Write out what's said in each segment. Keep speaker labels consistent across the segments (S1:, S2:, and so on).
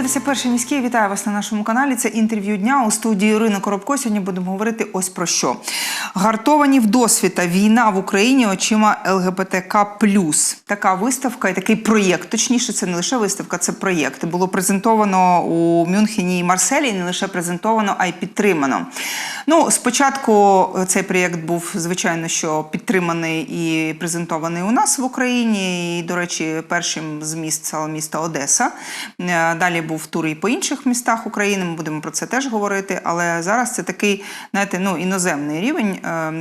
S1: дивитеся перший міський. Вітаю вас на нашому каналі. Це інтерв'ю дня у студії Ірина Коробко. Сьогодні будемо говорити ось про що. Гартовані в досвіта війна в Україні очима ЛГБТК. Така виставка і такий проєкт. Точніше, це не лише виставка, це проєкт. Було презентовано у Мюнхені і Марселі. Не лише презентовано, а й підтримано. Ну, спочатку цей проєкт був звичайно, що підтриманий і презентований у нас в Україні. І, до речі, першим з міст стало місто Одеса. Е, Далі був тур і по інших містах України. Ми будемо про це теж говорити. Але зараз це такий, знаєте, ну іноземний рівень,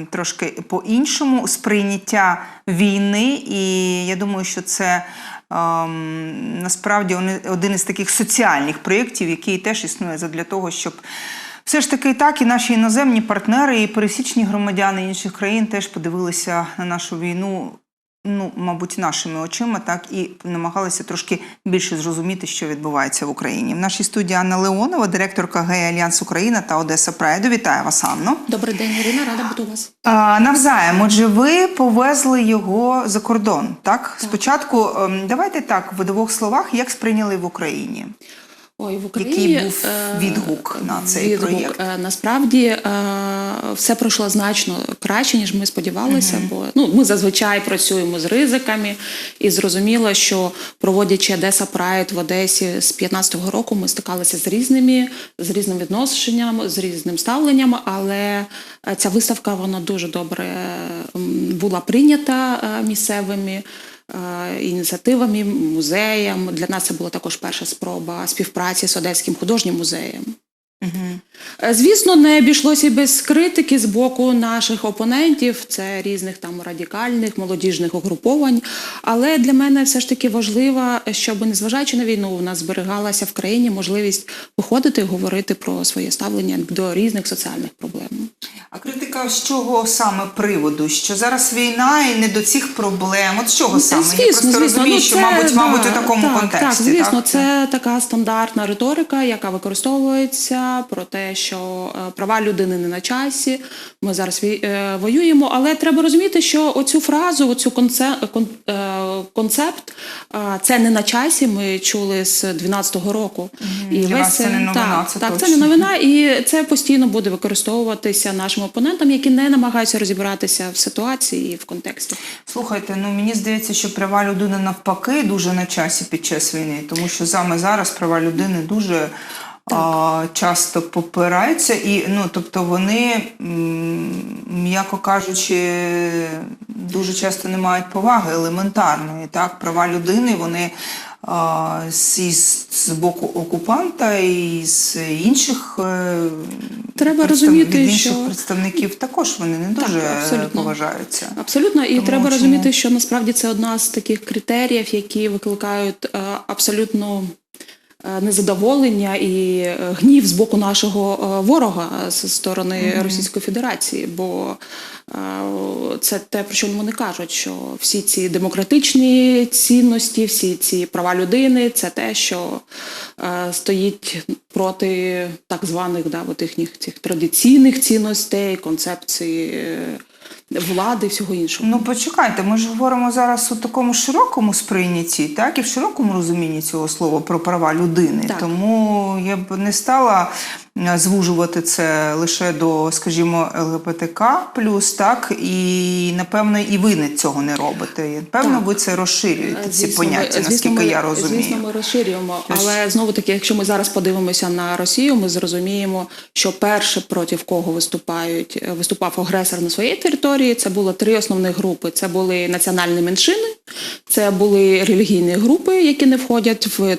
S1: трошки по-іншому сприйняття війни. І я думаю, що це. ем, Насправді один із таких соціальних проєктів, який теж існує для того, щоб все ж таки так і наші іноземні партнери, і пересічні громадяни інших країн теж подивилися на нашу війну, ну, мабуть, нашими очима, так і намагалися трошки більше зрозуміти, що відбувається в Україні. В нашій студії Анна Леонова, директорка Гея Альянс Україна та Одеса Прайду. Вітаю вас, Анно.
S2: Добрий день, Ірина, рада бути у вас.
S1: А, навзаєм, отже, ви повезли його за кордон, так? Спочатку, ем, давайте так, в двох словах, як сприйняли в Україні.
S2: Ой, в Україні
S1: Який був
S2: е,
S1: відгук на цей
S2: відгук.
S1: проєкт?
S2: Е, Насправді е, все пройшло значно краще, ніж ми сподівалися. Бо ну ми зазвичай працюємо з ризиками, і зрозуміло, що проводячи Одеса Прайд в Одесі з 15-го року, ми стикалися з різними з різним відношенням, з різним ставленням. Але ця виставка вона дуже добре була прийнята місцевими. Е, Ініціативами, музеям. Для нас це була також перша спроба співпраці з Одеським художнім музеєм. Звісно, не обійшлося і без критики з боку наших опонентів, це різних там радикальних, молодіжних угруповань. Але для мене все ж таки важливо, щоб незважаючи на війну, у нас зберігалася в країні можливість виходити і говорити про своє ставлення до різних соціальних проблем.
S1: А критика з чого саме приводу? Що зараз війна і не до цих проблем? От з чого саме? Я просто розумію,
S2: ну,
S1: що,
S2: це,
S1: мабуть,
S2: да,
S1: мабуть, у такому
S2: так,
S1: контексті.
S2: Так, звісно, це така стандартна риторика, яка використовується про те, що е, права людини не на часі. Ми зараз е, воюємо, але треба розуміти, що оцю фразу, оцю е, концепт, це не на часі. Ми чули з 12-го року.
S1: Для вас це не новина,
S2: так,
S1: це
S2: так, це не новина, і це постійно буде використовуватися нашим опонентам, які не намагаються розібратися в ситуації і в контексті.
S1: Слухайте, ну мені здається, що права людини навпаки дуже на часі під час війни, тому що саме зараз права людини дуже а, часто попираються, і ну тобто вони, м'яко кажучи, дуже часто не мають поваги елементарної. Так, права людини вони. а, З, з боку окупанта і з інших е,
S2: Треба розуміти,
S1: від інших
S2: що-
S1: представників також вони не дуже е,
S2: абсолютно.
S1: поважаються.
S2: Абсолютно, і
S1: Тому
S2: треба
S1: чому-
S2: розуміти, що насправді це одна з таких критеріїв, які викликають е, абсолютно незадоволення і е, гнів з боку нашого е, ворога з сторони Російської Федерації. Бо е, це те, про що вони кажуть, що всі ці демократичні цінності, всі ці права людини це те, що е, стоїть проти так званих да, от їхніх цих традиційних цінностей, концепції. Влади і всього іншого.
S1: Ну почекайте, ми ж говоримо зараз у такому широкому сприйнятті, так і в широкому розумінні цього слова про права людини.
S2: Так.
S1: Тому я б не стала звужувати це лише до, скажімо, ЛГБТК так і напевно і ви не цього не робите. Певно,
S2: Так.
S1: ви це розширюєте, ці
S2: Звісно, ми-
S1: поняття,
S2: звісно,
S1: наскільки
S2: ми-
S1: я розумію.
S2: Звісно, ми розширюємо. Але знову таки, якщо ми зараз подивимося на Росію, ми зрозуміємо, що перше проти кого виступають виступав агресор на своїй території. Це було три основні групи: це були національні меншини, це були релігійні групи, які не входять в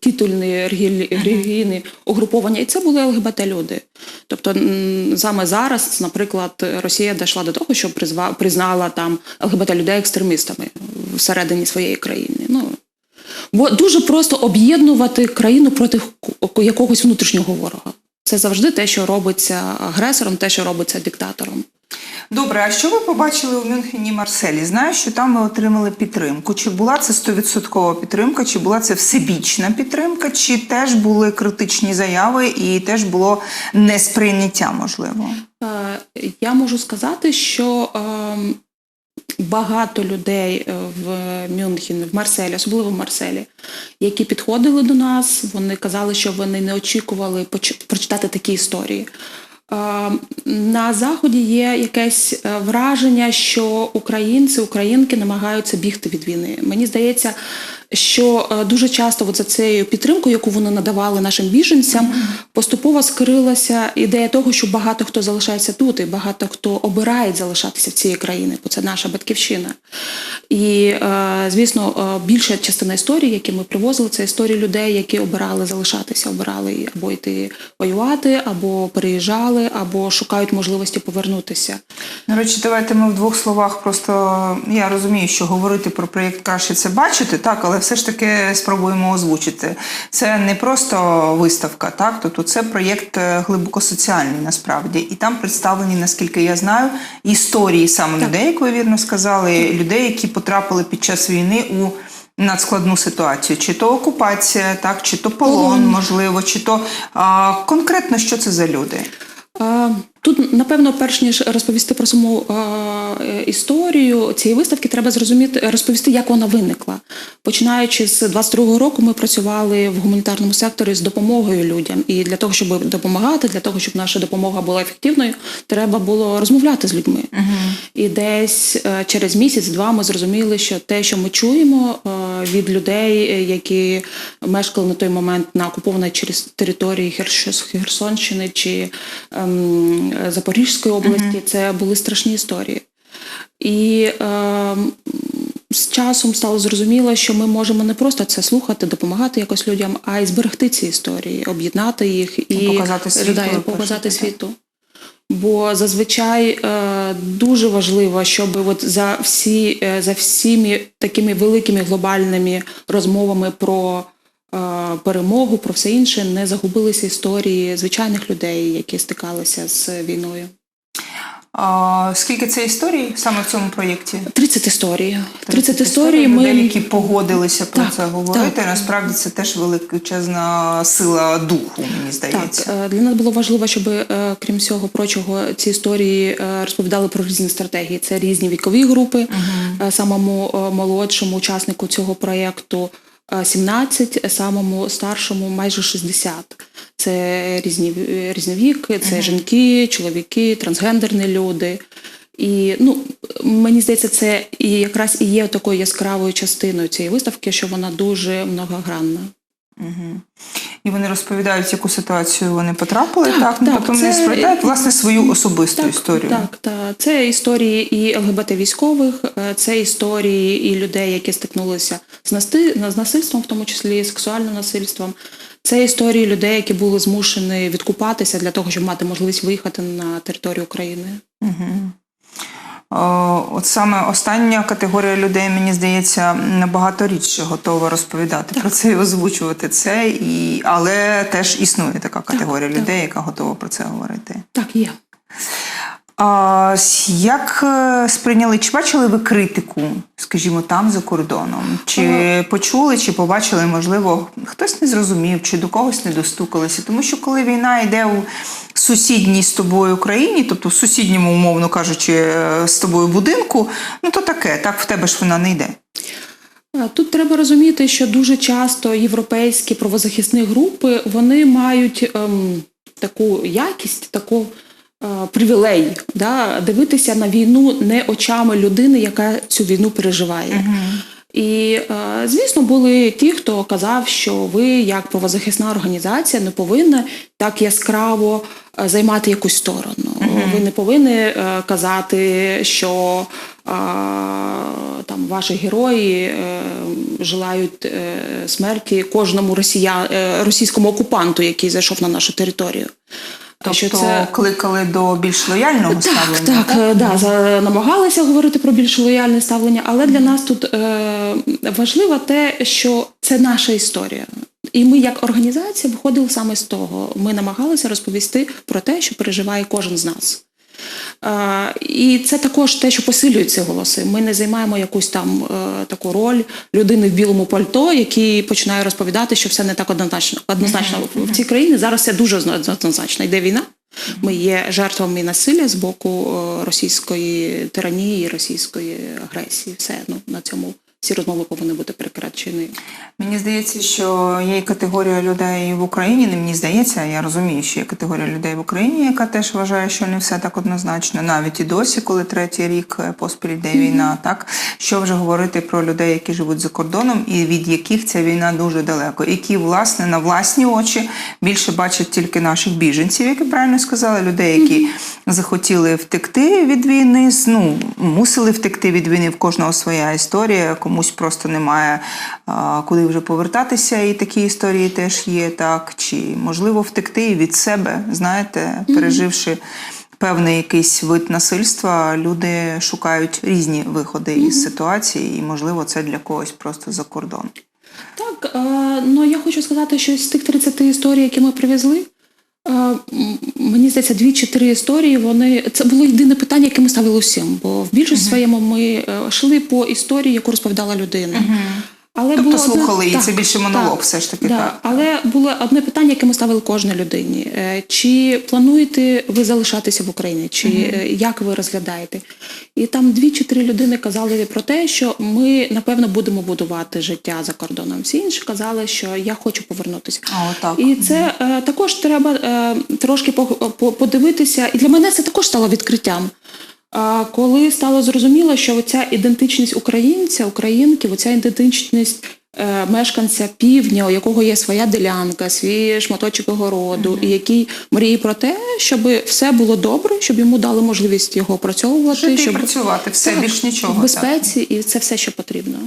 S2: титульні релі- релігійні угруповання, і це були ЛГБТ люди. Тобто саме зараз, наприклад, Росія дійшла до того, що признала там ЛГБТ людей екстремістами всередині своєї країни. Ну Бо дуже просто об'єднувати країну проти якогось внутрішнього ворога. Це завжди те, що робиться агресором, те, що робиться диктатором.
S1: Добре, а що ви побачили у Мюнхені Марселі? Знаю, що там ви отримали підтримку. Чи була це 100% підтримка, чи була це всебічна підтримка, чи теж були критичні заяви і теж було несприйняття, можливо?
S2: Е, Я можу сказати, що ем, багато людей е, в Мюнхені, в Марселі, особливо в Марселі, які підходили до нас. Вони казали, що вони не очікували прочитати такі історії. Е, На заході є якесь е, враження, що українці, українки намагаються бігти від війни. Мені здається, що е, дуже часто за цією підтримкою, яку вони надавали нашим біженцям, поступово скрилася ідея того, що багато хто залишається тут, і багато хто обирає залишатися в цій країні, бо це наша батьківщина. І е, звісно, е, більша частина історій, які ми привозили, це історії людей, які обирали залишатися, обирали або йти воювати, або переїжджали, або шукають можливості повернутися.
S1: До речі, давайте ми в двох словах просто я розумію, що говорити про проєкт краще це бачити, так, але все ж таки спробуємо озвучити. Це не просто виставка, так, тобто це проєкт е, глибоко соціальний насправді. І там представлені, наскільки я знаю, історії саме людей, як ви вірно сказали, людей, які потрапили під час війни у надскладну ситуацію, чи то окупація, так, чи то полон,
S2: Полон.
S1: можливо, чи то а, конкретно що це за люди.
S2: Е, Тут, напевно, перш ніж розповісти про саму е, історію цієї виставки, треба зрозуміти, розповісти, як вона виникла. Починаючи з 22-го року, ми працювали в гуманітарному секторі з допомогою людям. І для того, щоб допомагати, для того, щоб наша допомога була ефективною, треба було розмовляти з людьми. І десь е, через місяць-два ми зрозуміли, що те, що ми чуємо е, від людей, е, які мешкали на той момент на окупованій через території Херсонщини чи ем, Запорізької області, це були страшні історії. І ем, з часом стало зрозуміло, що ми можемо не просто це слухати, допомагати якось людям, а й зберегти ці історії, об'єднати їх і
S1: показати світу,
S2: да, і показати світу. Бо зазвичай е, дуже важливо, щоб от за всі е, за всіми такими великими глобальними розмовами про е, перемогу, про все інше, не загубилися історії звичайних людей, які стикалися з війною.
S1: А, скільки це історій саме в цьому проєкті?
S2: 30 історій. 30 історій.
S1: людей,
S2: Ми
S1: які погодилися про
S2: Так,
S1: це говорити.
S2: так.
S1: Насправді це теж величезна сила духу, мені здається.
S2: Так, е, для нас було важливо, щоб е, крім всього прочого, ці історії е, розповідали про різні стратегії. Це різні вікові групи. Е, Самому молодшому учаснику цього проєкту 17, е, самому старшому майже 60. Це різні е, різні віки, це жінки, чоловіки, трансгендерні люди. І ну мені здається, це і якраз і є такою яскравою частиною цієї виставки, що вона дуже многогранна.
S1: І вони розповідають, в яку ситуацію вони потрапили, так,
S2: Так,
S1: ну
S2: так,
S1: потім вони
S2: це-
S1: розповідають власне свою особисту
S2: так,
S1: історію.
S2: Так, так. Це історії і ЛГБТ військових, е, це історії і людей, які стикнулися з насти- з насильством, в тому числі сексуальним насильством. Це історії людей, які були змушені відкупатися для того, щоб мати можливість виїхати на територію України.
S1: О, От саме остання категорія людей, мені здається, набагато рідше готова розповідати про це і озвучувати це, і... але теж існує така категорія
S2: так.
S1: людей, яка готова про це говорити.
S2: Так, є.
S1: А як е, сприйняли, чи бачили ви критику, скажімо, там за кордоном? Чи почули, чи побачили, можливо, хтось не зрозумів, чи до когось не достукалися? Тому що коли війна йде у сусідній з тобою країні, тобто в сусідньому, умовно кажучи, е, з тобою будинку, ну то таке, так в тебе ж вона не йде.
S2: Тут треба розуміти, що дуже часто європейські правозахисні групи вони мають ем, таку якість, таку е, привілей да, дивитися на війну не очами людини, яка цю війну переживає. І, е, звісно, були ті, хто казав, що ви, як правозахисна організація, не повинні так яскраво е, займати якусь сторону. Ви не повинні е, казати, що е, там ваші герої е, желають е, смерті кожному росія, е, російському окупанту, який зайшов на нашу територію.
S1: Тобто
S2: що це
S1: кликали до більш лояльного
S2: так,
S1: ставлення.
S2: так, так, да, за, намагалися говорити про більш лояльне ставлення, але для нас тут е, важливо те, що це наша історія. І ми, як організація, виходили саме з того. Ми намагалися розповісти про те, що переживає кожен з нас. Е, і це також те, що посилює ці голоси. Ми не займаємо якусь там е, таку роль людини в білому пальто, який починає розповідати, що все не так однозначно. Однозначно в цій країні зараз все дуже однозначно. Йде війна. Ми є жертвами насилля з боку е, російської тиранії, російської агресії. Все ну на цьому всі розмови повинні бути перекрачені.
S1: Мені здається, що є і категорія людей в Україні. Не мені здається, я розумію, що є категорія людей в Україні, яка теж вважає, що не все так однозначно, навіть і досі, коли третій рік е, поспіль йде війна. Так що вже говорити про людей, які живуть за кордоном, і від яких ця війна дуже далеко, які власне на власні очі більше бачать тільки наших біженців, як ви правильно сказали, людей, які захотіли втекти від війни, ну мусили втекти від війни. В кожного своя історія, комусь просто немає а, куди вже повертатися, і такі історії теж є. Так чи можливо втекти від себе, знаєте, переживши. Певний якийсь вид насильства, люди шукають різні виходи із ситуації, і можливо, це для когось просто за кордон.
S2: Так, е, ну я хочу сказати, що з тих 30 історій, які ми привезли, е, мені здається, дві чи три історії. Вони це було єдине питання, яке ми ставили усім. Бо в більшості своєму ми е, йшли по історії, яку розповідала людина. Але
S1: Тобто
S2: було одне-
S1: слухали її,
S2: так,
S1: це більше монолог
S2: так,
S1: все ж таки,
S2: да.
S1: так.
S2: Але було одне питання, яке ми ставили кожній людині: Е, чи плануєте ви залишатися в Україні, чи е, як ви розглядаєте? І там дві чи три людини казали про те, що ми напевно будемо будувати життя за кордоном. Всі інші казали, що я хочу повернутися.
S1: А, отак.
S2: І це е, також треба трошки по, по, подивитися. І для мене це також стало відкриттям. А коли стало зрозуміло, що оця ідентичність українця, українки, оця ідентичність е, мешканця півдня, у якого є своя ділянка, свій шматочок огороду, і який мріє про те, щоб все було добре, щоб йому дали можливість його опрацьовувати,
S1: Жити і
S2: щоб
S1: працювати, все,
S2: Так,
S1: більш нічого,
S2: в безпеці, і це все, що потрібно.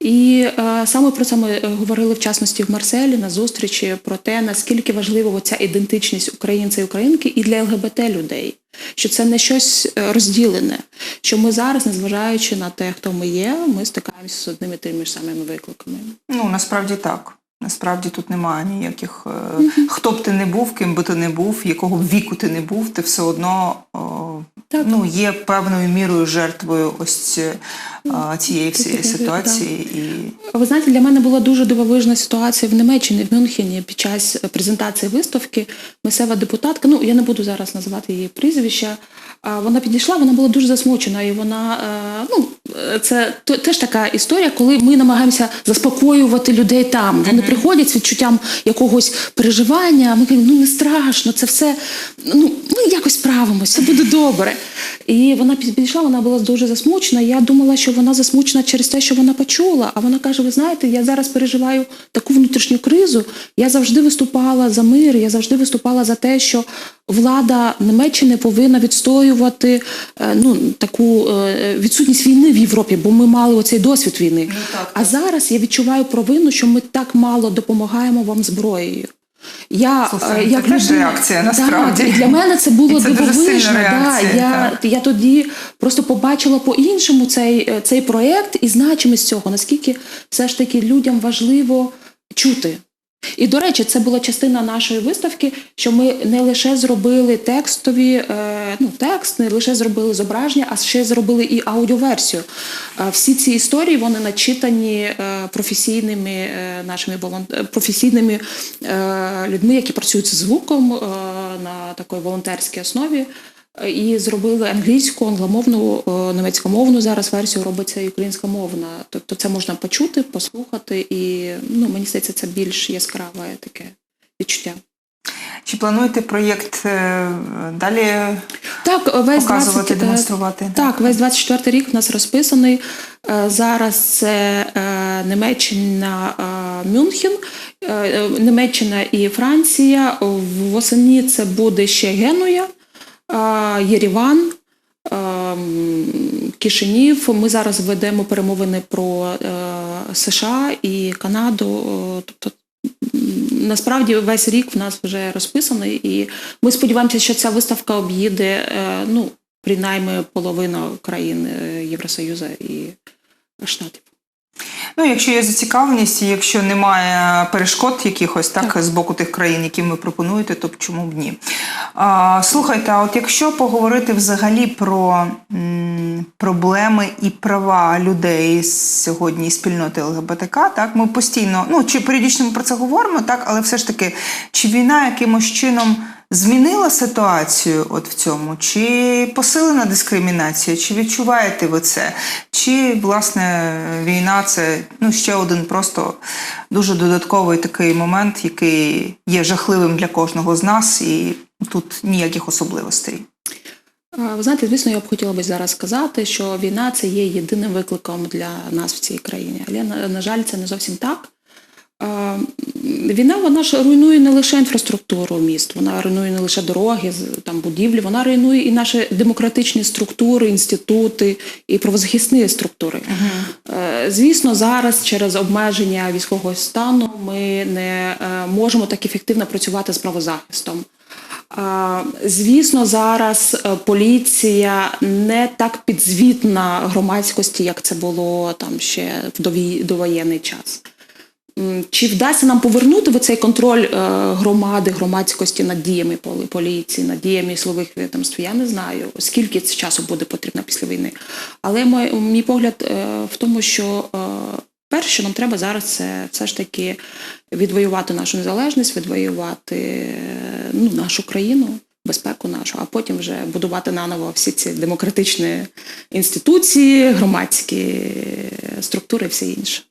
S2: І е, саме про це ми е, говорили в частності в Марселі на зустрічі про те, наскільки важлива ця ідентичність українця і українки і для ЛГБТ людей. Що це не щось е, розділене, що ми зараз, незважаючи на те, хто ми є, ми стикаємося з одними і тими ж самими викликами.
S1: Ну, насправді так. Насправді тут немає ніяких. е, Хто б ти не був, ким би ти не був, якого б віку ти не був, ти все одно о,
S2: Так.
S1: ну, є певною мірою жертвою ось е, цієї всієї ситуації. І
S2: Ви знаєте, для мене була дуже дивовижна ситуація в Німеччині, в Мюнхені під час презентації виставки. Місцева депутатка, ну я не буду зараз називати її прізвища. Вона підійшла, вона була дуже засмучена, і вона е, ну це теж така історія, коли ми намагаємося заспокоювати людей там. Вони приходять з відчуттям якогось переживання. а Ми кажемо, ну не страшно, це все ну ми якось справимося, все буде добре. І вона під- підійшла, вона була дуже засмучена. Я думала, що вона засмучена через те, що вона почула. А вона каже: Ви знаєте, я зараз переживаю таку внутрішню кризу. Я завжди виступала за мир, я завжди виступала за те, що влада Німеччини повинна відстоювати е, ну таку е, відсутність війни в Європі, бо ми мали оцей досвід війни.
S1: так,
S2: а зараз я відчуваю провину, що ми так мало допомагаємо вам зброєю. Я, е,
S1: це
S2: як людина-
S1: реакція,
S2: Да,
S1: насправді.
S2: і для мене це було
S1: це
S2: дивовижно. Да, я,
S1: так.
S2: я тоді просто побачила по-іншому цей, е, цей проєкт і значимість цього, наскільки все ж таки людям важливо чути. І до речі, це була частина нашої виставки, що ми не лише зробили текстові, е, ну текст, не лише зробили зображення, а ще зробили і аудіоверсію. Е, Всі ці історії вони начитані е, професійними нашими професійними людьми, які працюють з звуком на такій волонтерській основі. І зробили англійську, англомовну, е, німецькомовну зараз версію робиться і українськомовна. Тобто це можна почути, послухати, і ну мені здається, це більш яскраве таке відчуття.
S1: чи плануєте проєкт е, далі
S2: Так, весь
S1: показувати,
S2: 20, е,
S1: демонструвати?
S2: Так, весь 24 рік в нас розписаний. Зараз це Німеччина, Мюнхен, Німеччина і Франція. Восені це буде ще Генуя, Єріван. Кишинів. Ми зараз ведемо перемовини про е, США і Канаду. Тобто, насправді весь рік в нас вже розписаний, і ми сподіваємося, що ця виставка об'їде е, ну, принаймні половину країн е, Євросоюзу і Штатів.
S1: Ну, якщо є зацікавленість, і якщо немає перешкод якихось так,
S2: Так.
S1: з боку тих країн, які ви пропонуєте, то чому б ні? А, слухайте, а от якщо поговорити взагалі про м, проблеми і права людей сьогодні спільноти ЛГБТК, так ми постійно, ну чи періодично ми про це говоримо, так, але все ж таки, чи війна якимось чином змінила ситуацію от в цьому? Чи посилена дискримінація? Чи відчуваєте ви це? Чи, власне, війна це ну, ще один просто дуже додатковий такий момент, який є жахливим для кожного з нас, і тут ніяких особливостей?
S2: А, Ви знаєте, звісно, я б хотіла би зараз сказати, що війна це є єдиним викликом для нас в цій країні. Але на жаль, це не зовсім так. Війна вона ж руйнує не лише інфраструктуру міст, вона руйнує не лише дороги, там будівлі, вона руйнує і наші демократичні структури, інститути і правозахисні структури. Е, Звісно, зараз через обмеження військового стану ми не е, можемо так ефективно працювати з правозахистом. Звісно, зараз е, поліція не так підзвітна громадськості, як це було там ще в довоєнний час. Чи вдасться нам повернути в цей контроль е, громади, громадськості над діями поліції, над діями силових відомств? Я не знаю, скільки це часу буде потрібно після війни. Але мій, мій погляд е, в тому, що е, перше, що нам треба зараз, це все ж таки відвоювати нашу незалежність, відвоювати ну, нашу країну, безпеку нашу, а потім вже будувати наново всі ці демократичні інституції, громадські структури і все інше.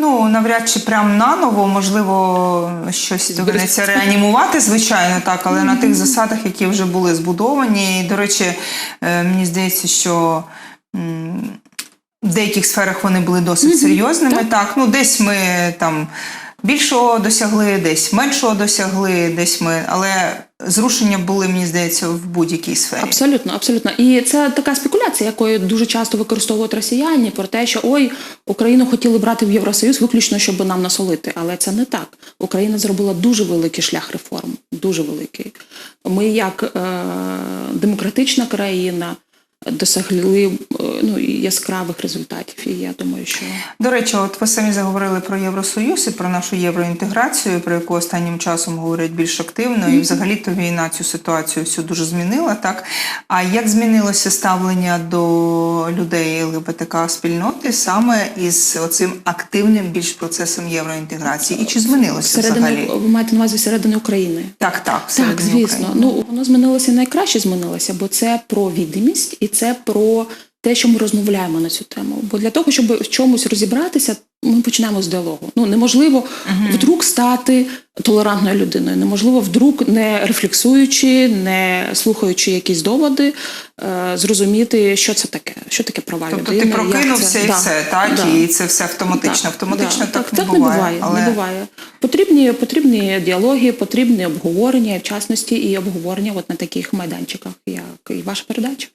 S1: Ну, навряд чи прям наново, можливо, щось доведеться реанімувати, звичайно, так, але на тих засадах, які вже були збудовані. І, до речі, е, мені здається, що в деяких сферах вони були досить серйозними.
S2: так.
S1: Так, ну десь ми там більшого досягли, десь меншого досягли, десь ми, але зрушення були, мені здається, в будь-якій сфері.
S2: Абсолютно, абсолютно. І це така спекуляція, якою дуже часто використовують росіяни про те, що ой, Україну хотіли брати в Євросоюз виключно, щоб нам насолити. Але це не так. Україна зробила дуже великий шлях реформ, дуже великий. Ми, як е, демократична країна, досягли е, ну, яскравих результатів. І я думаю, що
S1: До речі, от ви самі заговорили про Євросоюз і про нашу євроінтеграцію, про яку останнім часом говорять більш активно, і взагалі то війна цю ситуацію всю дуже змінила. Так а як змінилося ставлення до людей ЛГБТК спільноти саме із оцим активним більш процесом євроінтеграції? І чи змінилося
S2: всередині
S1: взагалі?
S2: ви маєте на увазі всередини України.
S1: Так, так,
S2: Так, звісно.
S1: України.
S2: Ну воно змінилося найкраще змінилося, бо це про відомість і це про те, що ми розмовляємо на цю тему. Бо для того, щоб в чомусь розібратися, ми починаємо з діалогу. Ну неможливо вдруг стати толерантною людиною. Неможливо вдруг, не рефлексуючи, не слухаючи якісь доводи, е, зрозуміти, що це таке, що таке права
S1: Тобто
S2: людини.
S1: ти прокинувся
S2: це-
S1: і
S2: Да,
S1: все, так?
S2: да.
S1: І це все автоматично.
S2: Так,
S1: Автоматично
S2: да,
S1: так, не буває. але...
S2: не буває. Потрібні, потрібні діалоги, потрібні обговорення, в частності і обговорення от на таких майданчиках, як і ваша передача.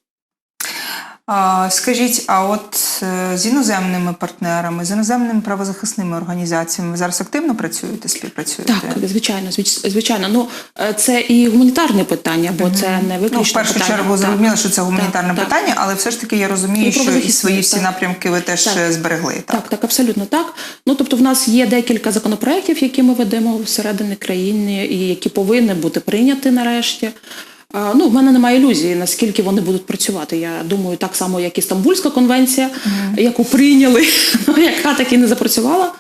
S1: Скажіть, а от е, з іноземними партнерами, з іноземними правозахисними організаціями ви зараз активно працюєте, співпрацюєте?
S2: Так, звичайно, звич- звичайно. Ну е, це і гуманітарне питання, бо це не виключно
S1: Ну, в першу
S2: питання.
S1: чергу
S2: Так.
S1: зрозуміло, що це гуманітарне
S2: Так, так.
S1: питання, але все ж таки я розумію,
S2: І
S1: що і свої всі
S2: так.
S1: напрямки ви теж
S2: Так.
S1: е, зберегли. Так.
S2: Так, так, абсолютно так. Ну тобто, в нас є декілька законопроєктів, які ми ведемо всередині країни, і які повинні бути прийняті нарешті. Ну, в мене немає ілюзії, наскільки вони будуть працювати. Я думаю, так само, як і Стамбульська конвенція, яку прийняли, яка так і не запрацювала.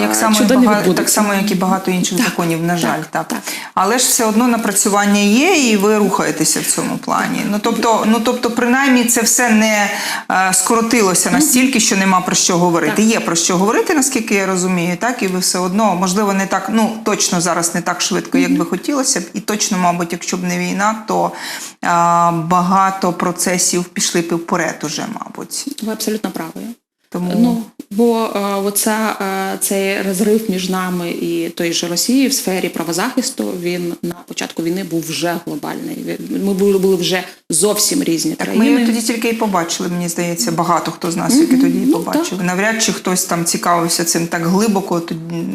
S1: Як само,
S2: не
S1: так само, як і багато інших
S2: Так,
S1: законів, на жаль,
S2: так,
S1: так,
S2: так.
S1: Але ж все одно напрацювання є, і ви рухаєтеся в цьому плані. Ну тобто, ну тобто, принаймні, це все не е, скоротилося настільки, що нема про що говорити.
S2: Так.
S1: Є про що говорити, наскільки я розумію, так і ви все одно, можливо, не так, ну точно зараз не так швидко, як би хотілося б, і точно, мабуть, якщо б не війна, то е, багато процесів пішли б вперед уже, мабуть.
S2: Ви абсолютно праві.
S1: Тому
S2: Ну, бо е, оця, е, цей розрив між нами і тої ж Росією в сфері правозахисту, він на початку війни був вже глобальний. Ми були, були вже зовсім різні
S1: Так, ми
S2: країни.
S1: її тоді тільки і побачили, мені здається, багато хто з нас, які тоді і
S2: Ну.
S1: Навряд чи хтось там цікавився цим так глибоко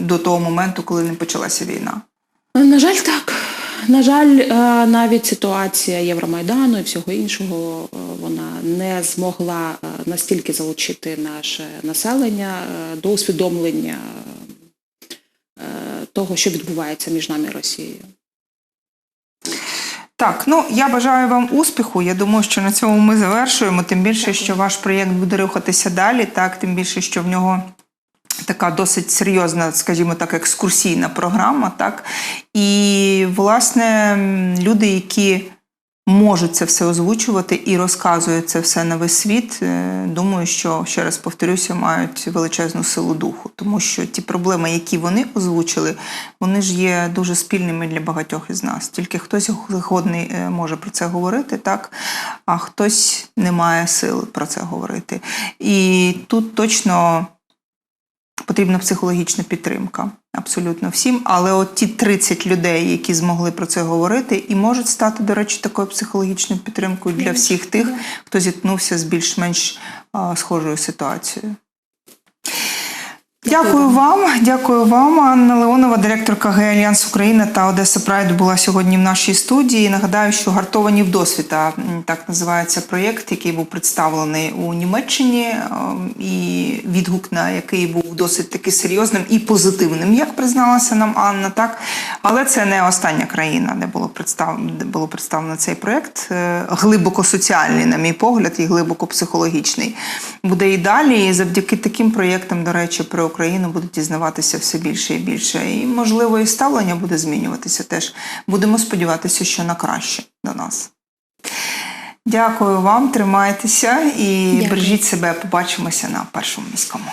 S1: до того моменту, коли не почалася війна.
S2: На жаль, так. На жаль, е, навіть ситуація Євромайдану і всього іншого е, вона не змогла е, настільки залучити наше населення до усвідомлення того, що відбувається між нами і Росією.
S1: Так, ну я бажаю вам успіху. Я думаю, що на цьому ми завершуємо. Тим більше, що ваш проєкт буде рухатися далі, так тим більше, що в нього така досить серйозна, скажімо так, екскурсійна програма. Так? І, власне, люди, які можуть це все озвучувати і розказують це все на весь світ, е, думаю, що, ще раз повторюся, мають величезну силу духу. Тому що ті проблеми, які вони озвучили, вони ж є дуже спільними для багатьох із нас. Тільки хтось годний е, може про це говорити, так, а хтось не має сили про це говорити. І тут точно потрібна психологічна підтримка абсолютно всім. Але от ті 30 людей, які змогли про це говорити, і можуть стати, до речі, такою психологічною підтримкою для всіх тих, хто зіткнувся з більш-менш схожою ситуацією. Дякую вам, дякую вам. Анна Леонова, директорка ГЕ Альянс Україна та Одеса Прайд була сьогодні в нашій студії. Нагадаю, що гартовані в досвіта так називається проєкт, який був представлений у Німеччині, ем, і відгук на який був досить таки серйозним і позитивним, як призналася нам Анна. Так, але це не остання країна, де було представлено, де було представлено цей проєкт. Е, Глибоко соціальний, на мій погляд, і глибоко психологічний. Буде і далі. І завдяки таким проєктам, до речі, про Україну будуть дізнаватися все більше і більше. І, можливо, і ставлення буде змінюватися теж. Будемо сподіватися, що на краще до нас. Дякую вам, тримайтеся і
S2: Дякую.
S1: бережіть себе. Побачимося на першому міському.